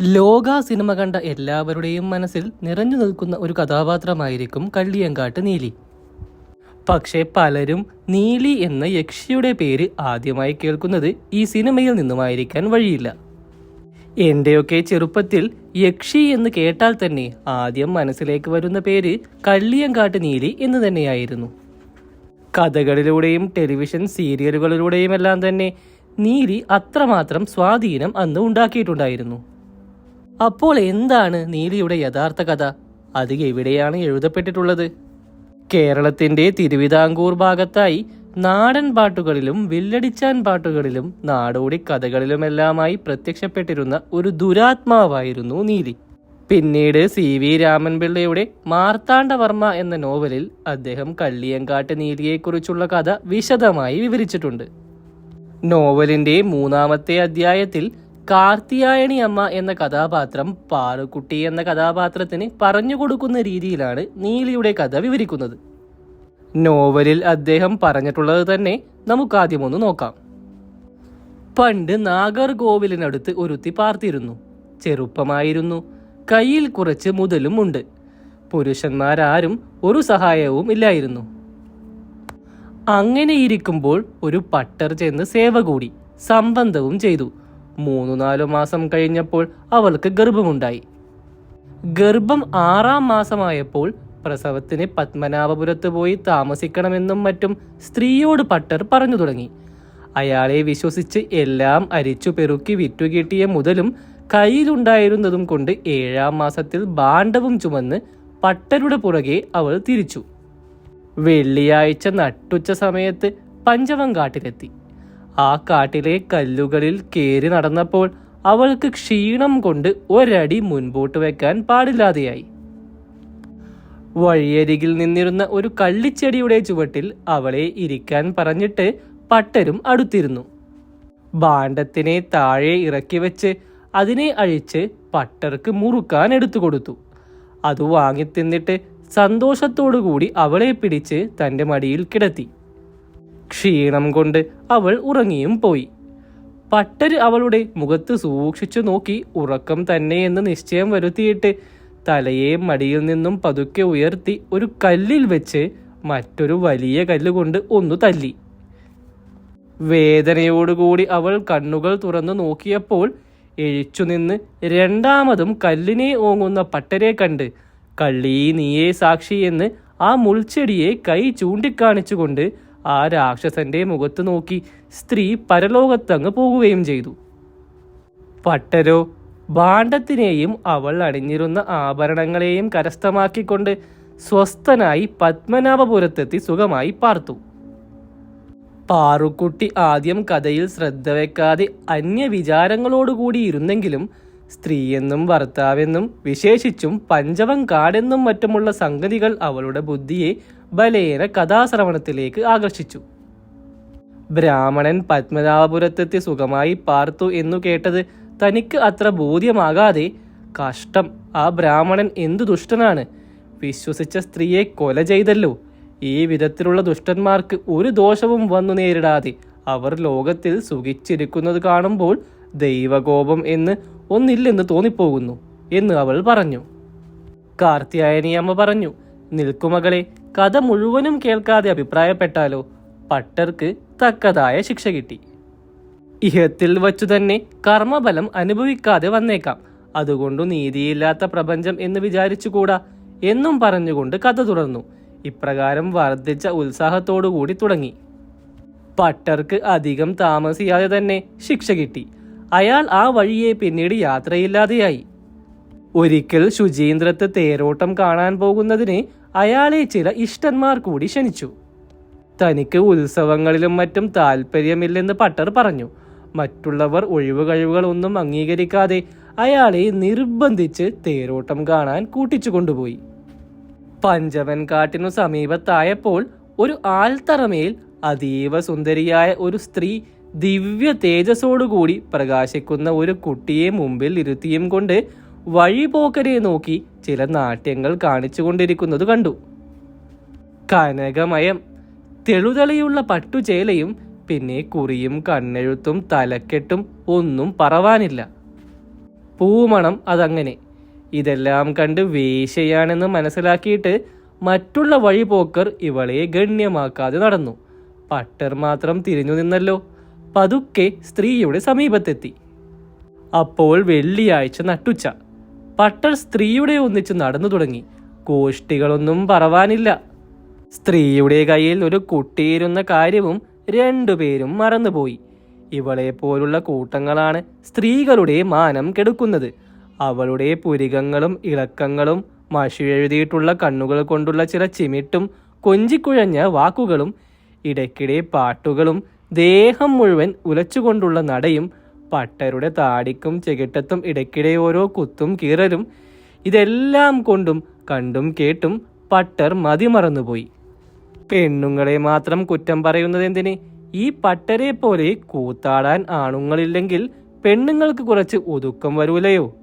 ലോക സിനിമ കണ്ട എല്ലാവരുടെയും മനസ്സിൽ നിറഞ്ഞു നിൽക്കുന്ന ഒരു കഥാപാത്രമായിരിക്കും കള്ളിയങ്കാട്ട് നീലി. പക്ഷേ പലരും നീലി എന്ന യക്ഷിയുടെ പേര് ആദ്യമായി കേൾക്കുന്നത് ഈ സിനിമയിൽ നിന്നുമായിരിക്കാൻ വഴിയില്ല. എന്റെയൊക്കെ ചെറുപ്പത്തിൽ യക്ഷി എന്ന് കേട്ടാൽ തന്നെ ആദ്യം മനസ്സിലേക്ക് വരുന്ന പേര് കള്ളിയങ്കാട്ട് നീലി എന്ന് തന്നെയായിരുന്നു. കഥകളിലൂടെയും ടെലിവിഷൻ സീരിയലുകളിലൂടെയും എല്ലാം തന്നെ നീലി അത്രമാത്രം സ്വാധീനം അന്ന് ഉണ്ടാക്കിയിട്ടുണ്ടായിരുന്നു. അപ്പോൾ എന്താണ് നീലിയുടെ യഥാർത്ഥ കഥ? അത് എവിടെയാണ് എഴുതപ്പെട്ടിട്ടുള്ളത്? കേരളത്തിന്റെ തിരുവിതാംകൂർ ഭാഗത്തായി നാടൻ പാട്ടുകളിലും വില്ലടിച്ചാൻ പാട്ടുകളിലും നാടോടി കഥകളിലുമെല്ലാമായി പ്രത്യക്ഷപ്പെട്ടിരുന്ന ഒരു ദുരാത്മാവായിരുന്നു നീലി പിന്നീട് സി വി രാമൻപിള്ളയുടെ മാർത്താണ്ഡവർമ്മ എന്ന നോവലിൽ അദ്ദേഹം കള്ളിയങ്കാട്ട് നീലിയെക്കുറിച്ചുള്ള കഥ വിശദമായി വിവരിച്ചിട്ടുണ്ട്. നോവലിന്റെ മൂന്നാമത്തെ അധ്യായത്തിൽ കാർത്തിയായണി അമ്മ എന്ന കഥാപാത്രം പാറുക്കുട്ടി എന്ന കഥാപാത്രത്തിന് പറഞ്ഞു കൊടുക്കുന്ന രീതിയിലാണ് നീലിയുടെ കഥ വിവരിക്കുന്നത്. നോവലിൽ അദ്ദേഹം പറഞ്ഞിട്ടുള്ളത് തന്നെ നമുക്കാദ്യം ഒന്ന് നോക്കാം. പണ്ട് നാഗർകോവിലിനടുത്ത് ഒരുത്തി പാർത്തിരുന്നു. ചെറുപ്പമായിരുന്നു. കയ്യിൽ കുറച്ച് മുതലും ഉണ്ട്. പുരുഷന്മാരാരും ഒരു സഹായവും ഇല്ലായിരുന്നു. അങ്ങനെ ഇരിക്കുമ്പോൾ ഒരു പട്ടർ ചെന്ന് സേവ കൂടി സംബന്ധവും ചെയ്തു. മൂന്നു നാലു മാസം കഴിഞ്ഞപ്പോൾ അവൾക്ക് ഗർഭമുണ്ടായി. ഗർഭം ആറാം മാസമായപ്പോൾ പ്രസവത്തിന് പത്മനാഭപുരത്ത് പോയി താമസിക്കണമെന്നും മറ്റും സ്ത്രീയോട് പട്ടർ പറഞ്ഞു തുടങ്ങി. അയാളെ വിശ്വസിച്ച് എല്ലാം അരിച്ചു പെറുക്കി വിറ്റുകിട്ടിയ മുതലും കയ്യിലുണ്ടായിരുന്നതും കൊണ്ട് ഏഴാം മാസത്തിൽ ഭാണ്ഡവും ചുമന്ന് പട്ടരുടെ പുറകെ അവൾ തിരിച്ചു. വെള്ളിയാഴ്ച നട്ടുച്ച സമയത്ത് പഞ്ചവം കാട്ടിലെത്തി ആ കാട്ടിലെ കല്ലുകളിൽ കയറി നടന്നപ്പോൾ അവൾക്ക് ക്ഷീണം കൊണ്ട് ഒരടി മുൻപോട്ട് വെക്കാൻ പാടില്ലാതെയായി. വഴിയരികിൽ നിന്നിരുന്ന ഒരു കള്ളിച്ചെടിയുടെ ചുവട്ടിൽ അവളെ ഇരിക്കാൻ പറഞ്ഞിട്ട് പട്ടരും അടുത്തിരുന്നു. ഭാണ്ഡത്തിനെ താഴെ ഇറക്കി വെച്ച് അതിനെ അഴിച്ച് പട്ടർക്ക് മുറുക്കാൻ എടുത്തു കൊടുത്തു. അത് വാങ്ങി തിന്നിട്ട് സന്തോഷത്തോടു കൂടി അവളെ പിടിച്ച് തന്റെ മടിയിൽ കിടത്തി. ക്ഷീണം കൊണ്ട് അവൾ ഉറങ്ങിയും പോയി. പട്ടര് അവളുടെ മുഖത്ത് സൂക്ഷിച്ചു നോക്കി ഉറക്കം തന്നെയെന്ന് നിശ്ചയം വരുത്തിയിട്ട് തലയെ മടിയിൽ നിന്നും പതുക്കെ ഉയർത്തി ഒരു കല്ലിൽ വെച്ച് മറ്റൊരു വലിയ കല്ലുകൊണ്ട് ഒന്നു തല്ലി. വേദനയോടുകൂടി അവൾ കണ്ണുകൾ തുറന്നു നോക്കിയപ്പോൾ എഴിച്ചുനിന്ന് രണ്ടാമതും കല്ലിനെ ഓങ്ങുന്ന പട്ടരെ കണ്ട് കള്ളി നീയേ സാക്ഷി എന്ന് ആ മുൾച്ചെടിയെ കൈ ചൂണ്ടിക്കാണിച്ചുകൊണ്ട് ആ രാക്ഷസന്റെ മുഖത്ത് നോക്കി സ്ത്രീ പരലോകത്തങ്ങ് പോകുകയും ചെയ്തു. പട്ടരോ ഭാണ്ഡത്തിനെയും അവൾ അണിഞ്ഞിരുന്ന ആഭരണങ്ങളെയും കരസ്ഥമാക്കിക്കൊണ്ട് സ്വസ്ഥനായി പത്മനാഭപുരത്തെത്തി സുഖമായി പാർത്തു. പാറുക്കുട്ടി ആദ്യം കഥയിൽ ശ്രദ്ധ വെക്കാതെ അന്യവിചാരങ്ങളോടുകൂടി ഇരുന്നെങ്കിലും സ്ത്രീയെന്നും ഭർത്താവെന്നും വിശേഷിച്ചും പഞ്ചവം കാടെന്നും മറ്റുമുള്ള സംഗതികൾ അവളുടെ ബുദ്ധിയെ ബലേന കഥാശ്രവണത്തിലേക്ക് ആകർഷിച്ചു. ബ്രാഹ്മണൻ പത്മനാഭപുരത്തെത്തി സുഖമായി പാർത്തു എന്നു കേട്ടത് തനിക്ക് അത്ര ബോധ്യമാകാതെ കഷ്ടം ആ ബ്രാഹ്മണൻ എന്തു ദുഷ്ടനാണ്? വിശ്വസിച്ച സ്ത്രീയെ കൊല ചെയ്തല്ലോ. ഈ വിധത്തിലുള്ള ദുഷ്ടന്മാർക്ക് ഒരു ദോഷവും വന്നു നേരിടാതെ അവർ ലോകത്തിൽ സുഖിച്ചിരിക്കുന്നത് കാണുമ്പോൾ ദൈവകോപം എന്ന് ഒന്നില്ലെന്ന് തോന്നിപ്പോകുന്നു എന്ന് അവൾ പറഞ്ഞു. കാർത്തിയായനി അമ്മ പറഞ്ഞു നിൽക്കുമകളെ കഥ മുഴുവനും കേൾക്കാതെ അഭിപ്രായപ്പെട്ടാലോ? പട്ടർക്ക് തക്കതായ ശിക്ഷ കിട്ടി. ഇഹത്തിൽ വച്ചു തന്നെ കർമ്മബലം അനുഭവിക്കാതെ വന്നേക്കാം. അതുകൊണ്ടു നീതിയില്ലാത്ത പ്രപഞ്ചം എന്ന് വിചാരിച്ചുകൂടാ? എന്നും പറഞ്ഞുകൊണ്ട് കഥ തുടർന്നു ഇപ്രകാരം വർദ്ധിച്ച ഉത്സാഹത്തോടുകൂടി തുടങ്ങി. പട്ടർക്ക് അധികം താമസിയാതെ തന്നെ ശിക്ഷ കിട്ടി. അയാൾ ആ വഴിയെ പിന്നീട് യാത്രയില്ലാതെയായി. ഒരിക്കൽ ശുചീന്ദ്രത്ത് തേരോട്ടം കാണാൻ പോകുന്നതിന് അയാളെ ചില ഇഷ്ടന്മാർ കൂടി ക്ഷണിച്ചു. തനിക്ക് ഉത്സവങ്ങളിലും മറ്റും താല്പര്യമില്ലെന്ന് പട്ടർ പറഞ്ഞു. മറ്റുള്ളവർ ഒഴിവ് കഴിവുകളൊന്നും അംഗീകരിക്കാതെ അയാളെ നിർബന്ധിച്ച് തേരോട്ടം കാണാൻ കൂട്ടിച്ചു കൊണ്ടുപോയി. പഞ്ചവൻ കാട്ടിനു സമീപത്തായപ്പോൾ ഒരു ആൽത്തറമേൽ അതീവ സുന്ദരിയായ ഒരു സ്ത്രീ ദിവ്യ തേജസ്സോടുകൂടി പ്രകാശിക്കുന്ന ഒരു കുട്ടിയെ മുമ്പിൽ ഇരുത്തിയും കൊണ്ട് വഴിപോക്കരെ നോക്കി ചില നാട്യങ്ങൾ കാണിച്ചുകൊണ്ടിരിക്കുന്നത് കണ്ടു. കനകമയം തെളുതെളിയുള്ള പട്ടുചേലയും പിന്നെ കുറിയും കണ്ണെഴുത്തും തലക്കെട്ടും ഒന്നും പറവാനില്ല. പൂമണം അതങ്ങനെ. ഇതെല്ലാം കണ്ട് വേശയാണെന്ന് മനസ്സിലാക്കിയിട്ട് മറ്റുള്ള വഴിപോക്കർ ഇവളെ ഗണ്യമാക്കാതെ നടന്നു. പട്ടർ മാത്രം തിരിഞ്ഞു നിന്നല്ലോ. പതുക്കെ സ്ത്രീയുടെ സമീപത്തെത്തി. അപ്പോൾ വെള്ളിയാഴ്ച നട്ടുച്ച. പട്ടർ സ്ത്രീയുടെ ഒന്നിച്ച് നടന്നു തുടങ്ങി. കോഷ്ടികളൊന്നും പറവാനില്ല. സ്ത്രീയുടെ കയ്യിൽ ഒരു കുട്ടിയിരുന്ന കാര്യവും രണ്ടുപേരും മറന്നുപോയി. ഇവളെ പോലുള്ള കൂട്ടങ്ങളാണ് സ്ത്രീകളുടെ മാനം കെടുക്കുന്നത്. അവളുടെ പുരികങ്ങളും ഇളക്കങ്ങളും മഷി എഴുതിയിട്ടുള്ള കണ്ണുകൾ കൊണ്ടുള്ള ചില ചിമിട്ടും കൊഞ്ചിക്കുഴഞ്ഞ വാക്കുകളും ഇടയ്ക്കിടെ പാട്ടുകളും ദേഹം മുഴുവൻ ഉലച്ചുകൊണ്ടുള്ള നടയും പട്ടരുടെ താടിക്കും ചെകിട്ടത്തും ഇടയ്ക്കിടെ ഓരോ കുത്തും കീറലും ഇതെല്ലാം കൊണ്ടും കണ്ടും കേട്ടും പട്ടർ മതിമറന്നുപോയി. പെണ്ണുങ്ങളെ മാത്രം കുറ്റം പറയുന്നത് എന്തിന്? ഈ പട്ടരെ പോലെ കൂത്താടാൻ ആണുങ്ങളില്ലെങ്കിൽ പെണ്ണുങ്ങൾക്ക് കുറച്ച് ഒതുക്കം വരൂലയോ?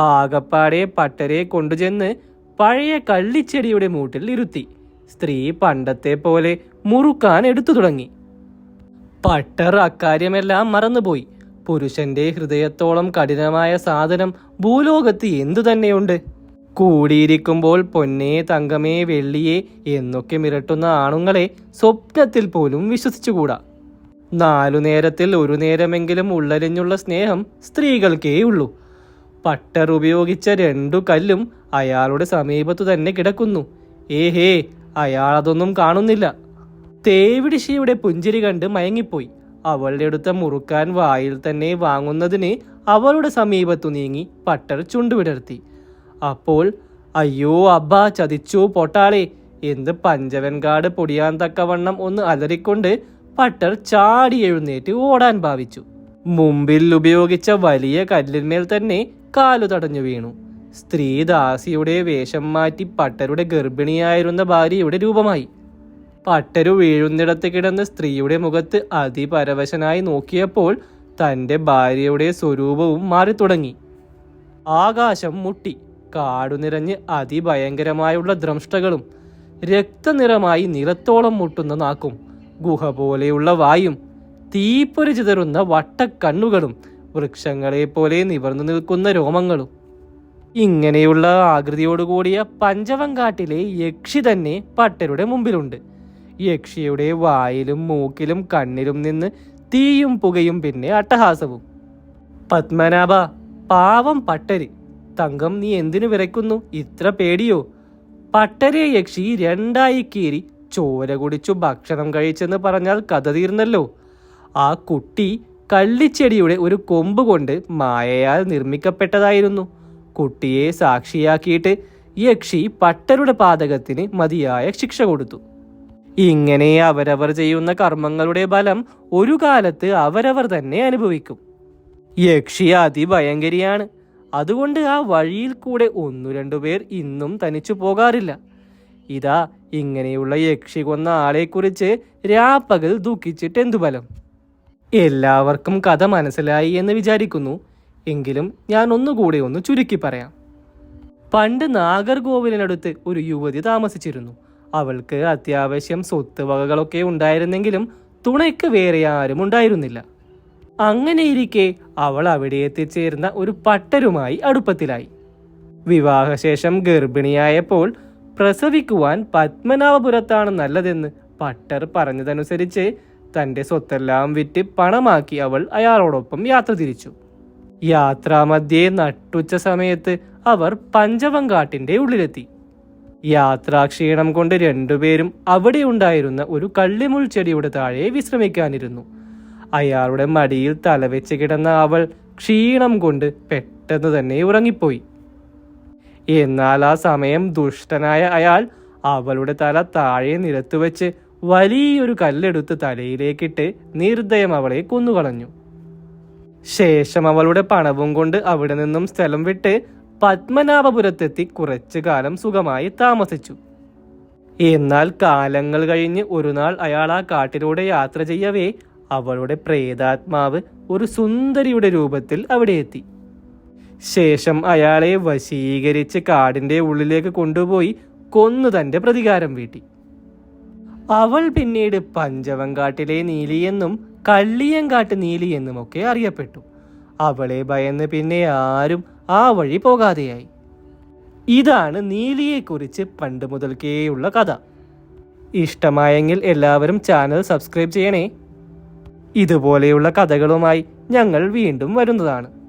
ആകപ്പാടെ പട്ടരെ കൊണ്ടുചെന്ന് പഴയ കള്ളിച്ചെടിയുടെ മൂട്ടിൽ ഇരുത്തി. സ്ത്രീ പണ്ടത്തെ പോലെ മുറുക്കാൻ എടുത്തു തുടങ്ങി. പട്ടർ അക്കാര്യമെല്ലാം മറന്നുപോയി. പുരുഷന്റെ ഹൃദയത്തോളം കഠിനമായ സാധനം ഭൂലോകത്ത് എന്തു തന്നെയുണ്ട് കൂടിയിരിക്കുമ്പോൾ പൊന്നേ തങ്കമേ വെള്ളിയെ എന്നൊക്കെ മിരട്ടുന്ന ആണുങ്ങളെ സ്വപ്നത്തിൽ പോലും വിശ്വസിച്ചുകൂടാ. നാലു നേരത്തിൽ ഒരു നേരമെങ്കിലും ഉള്ളരിഞ്ഞുള്ള സ്നേഹം സ്ത്രീകൾക്കേ ഉള്ളൂ. പട്ടർ ഉപയോഗിച്ച രണ്ടു കല്ലും അയാളുടെ സമീപത്തു തന്നെ കിടക്കുന്നു. ഏഹേ അയാൾ അതൊന്നും കാണുന്നില്ല. തേവിടിശിയുടെ പുഞ്ചിരി കണ്ട് മയങ്ങിപ്പോയി. അവളുടെ അടുത്ത മുറുക്കാൻ വായിൽ തന്നെ വാങ്ങുന്നതിന് അവളുടെ സമീപത്തു നീങ്ങി പട്ടർ ചുണ്ടുവിടർത്തി. അപ്പോൾ അയ്യോ അബ്ബ ചതിച്ചു പൊട്ടാളെ. എന്ത് പഞ്ചവൻകാട് പൊടിയാൻ തക്കവണ്ണം ഒന്ന് അലറിക്കൊണ്ട് പട്ടർ ചാടി എഴുന്നേറ്റ് ഓടാൻ ഭാവിച്ചു. മുമ്പിൽ ഉപയോഗിച്ച വലിയ കല്ലിന്മേൽ തന്നെ കാലു തടഞ്ഞു വീണു. സ്ത്രീദാസിയുടെ വേഷം മാറ്റി പട്ടരുടെ ഗർഭിണിയായിരുന്ന ഭാര്യയുടെ രൂപമായി. പട്ടരു വീഴുന്നിടത്ത് കിടന്ന സ്ത്രീയുടെ മുഖത്ത് അതിപരവശനായി നോക്കിയപ്പോൾ തന്റെ ഭാര്യയുടെ സ്വരൂപവും മാറിത്തുടങ്ങി. ആകാശം മുട്ടി കാടു നിറഞ്ഞ് അതിഭയങ്കരമായുള്ള ദ്രംഷ്ടകളും രക്തനിറമായി നിറത്തോളം മുട്ടുന്ന നാക്കും ഗുഹ പോലെയുള്ള വായും തീപ്പൊരി ചിതറുന്ന വട്ടക്കണ്ണുകളും വൃക്ഷങ്ങളെ പോലെ നിവർന്നു നിൽക്കുന്ന രോമങ്ങളും. ഇങ്ങനെയുള്ള ആകൃതിയോടുകൂടിയ പഞ്ചവങ്കാട്ടിലെ യക്ഷി തന്നെ പട്ടരുടെ മുമ്പിലുണ്ട്. യക്ഷിയുടെ വായിലും മൂക്കിലും കണ്ണിലും നിന്ന് തീയും പുകയും പിന്നെ അട്ടഹാസവും. പത്മനാഭ പാവം പട്ടരി തങ്കം നീ എന്തിനു വിറയ്ക്കുന്നു? ഇത്ര പേടിയോ? പട്ടരെ യക്ഷി രണ്ടായി കീറി ചോര കുടിച്ചു ഭക്ഷണം കഴിച്ചെന്ന് പറഞ്ഞാൽ കഥ തീർന്നല്ലോ. ആ കുട്ടി കള്ളിച്ചെടിയുടെ ഒരു കൊമ്പ് കൊണ്ട് മായയാൽ നിർമ്മിക്കപ്പെട്ടതായിരുന്നു. കുട്ടിയെ സാക്ഷിയാക്കിയിട്ട് യക്ഷി പട്ടരുടെ പാതകത്തിന് മതിയായ ശിക്ഷ കൊടുത്തു. ഇങ്ങനെ അവരവർ ചെയ്യുന്ന കർമ്മങ്ങളുടെ ഫലം ഒരു കാലത്ത് അവരവർ തന്നെ അനുഭവിക്കും. യക്ഷി അതിഭയങ്കരിയാണ്. അതുകൊണ്ട് ആ വഴിയിൽ കൂടെ ഒന്നു രണ്ടു പേർ ഇന്നും തനിച്ചു പോകാറില്ല. ഇതാ ഇങ്ങനെയുള്ള യക്ഷി കൊന്ന ആളെക്കുറിച്ച് രാപ്പകൽ ദുഃഖിച്ചിട്ട് എന്തു ഫലം? എല്ലാവർക്കും കഥ മനസ്സിലായി എന്ന് വിചാരിക്കുന്നു. എങ്കിലും ഞാൻ ഒന്നുകൂടെ ഒന്ന് ചുരുക്കി പറയാം. പണ്ട് നാഗർകോവിലിനടുത്ത് ഒരു യുവതി താമസിച്ചിരുന്നു. അവൾക്ക് അത്യാവശ്യം സ്വത്ത് വകകളൊക്കെ ഉണ്ടായിരുന്നെങ്കിലും തുണയ്ക്ക് വേറെ ആരും ഉണ്ടായിരുന്നില്ല. അങ്ങനെയിരിക്കെ അവൾ അവിടെ എത്തിച്ചേർന്ന ഒരു പട്ടരുമായി അടുപ്പത്തിലായി. വിവാഹശേഷം ഗർഭിണിയായപ്പോൾ പ്രസവിക്കുവാൻ പത്മനാഭപുരത്താണ് നല്ലതെന്ന് പട്ടർ പറഞ്ഞതനുസരിച്ച് തന്റെ സ്വത്തെല്ലാം വിറ്റ് പണമാക്കി അവൾ അയാളോടൊപ്പം യാത്ര തിരിച്ചു. യാത്രാമധ്യേ നട്ടുച്ച സമയത്ത് അവർ പഞ്ചവങ്കാട്ടിന്റെ ഉള്ളിലെത്തി. യാത്രാക്ഷീണം കൊണ്ട് രണ്ടുപേരും അവിടെ ഉണ്ടായിരുന്ന ഒരു കള്ളിമുൾ ചെടിയുടെ താഴെ വിശ്രമിക്കാനിരുന്നു. അയാളുടെ മടിയിൽ തലവെച്ച് കിടന്ന അവൾ ക്ഷീണം കൊണ്ട് പെട്ടെന്ന് തന്നെ ഉറങ്ങിപ്പോയി. എന്നാൽ ആ സമയം ദുഷ്ടനായ അയാൾ അവളുടെ തല താഴെ നിരത്തു വെച്ച് വലിയൊരു കല്ലെടുത്ത് തലയിലേക്കിട്ട് നിർദ്ദയം അവളെ കൊന്നുകളഞ്ഞു. ശേഷം അവളുടെ പണവും കൊണ്ട് അവിടെ നിന്നും സ്ഥലം വിട്ട് പത്മനാഭപുരത്തെത്തി കുറച്ചു കാലം സുഖമായി താമസിച്ചു. എന്നാൽ കാലങ്ങൾ കഴിഞ്ഞ് ഒരു നാൾ അയാൾ ആ കാട്ടിലൂടെ യാത്ര ചെയ്യവേ അവളുടെ പ്രേതാത്മാവ് ഒരു സുന്ദരിയുടെ രൂപത്തിൽ അവിടെ എത്തി. ശേഷം അയാളെ വശീകരിച്ച് കാടിന്റെ ഉള്ളിലേക്ക് കൊണ്ടുപോയി കൊന്നു തന്റെ പ്രതികാരം വീട്ടി. അവൾ പിന്നീട് പഞ്ചവങ്കാട്ടിലെ നീലിയെന്നും കള്ളിയങ്കാട്ട് നീലി എന്നുമൊക്കെ അറിയപ്പെട്ടു. അവളെ ഭയന്ന് പിന്നെ ആരും ആ വഴി പോകാതെയായി. ഇതാണ് നീലിയെക്കുറിച്ച് പണ്ട് മുതൽക്കേയുള്ള കഥ. ഇഷ്ടമായെങ്കിൽ എല്ലാവരും ചാനൽ സബ്സ്ക്രൈബ് ചെയ്യണേ. ഇതുപോലെയുള്ള കഥകളുമായി ഞങ്ങൾ വീണ്ടും വരുന്നതാണ്.